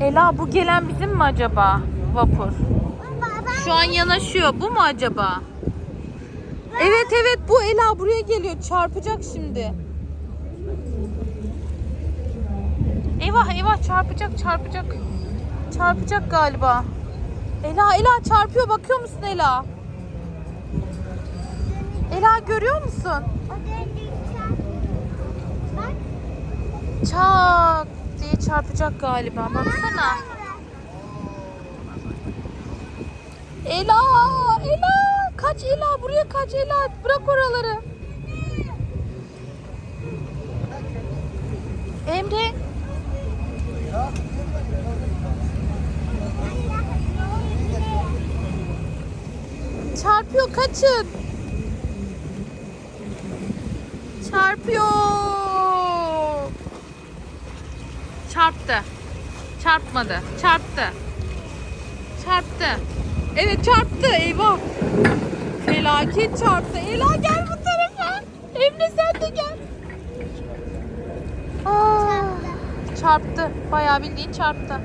Ela bu gelen bizim mi acaba? Vapur. Şu an yanaşıyor. Bu mu acaba? Evet evet bu Ela buraya geliyor. Çarpacak şimdi. Eyvah eyvah çarpacak çarpacak. Çarpacak galiba. Ela Ela çarpıyor bakıyor musun Ela? Ela görüyor musun? Çak diye çarpacak galiba. Baksana. Ela, Ela, kaç Ela, buraya kaç Ela, bırak oraları. Emre. Çarpıyor, kaçın. Çarpıyor. Çarptı. Çarpmadı. Çarptı. Çarptı. Evet çarptı. Eyvah. Felaket çarptı. Ela gel bu tarafa. Emre sen de gel. Aa, çarptı. Bayağı bildiğin çarptı.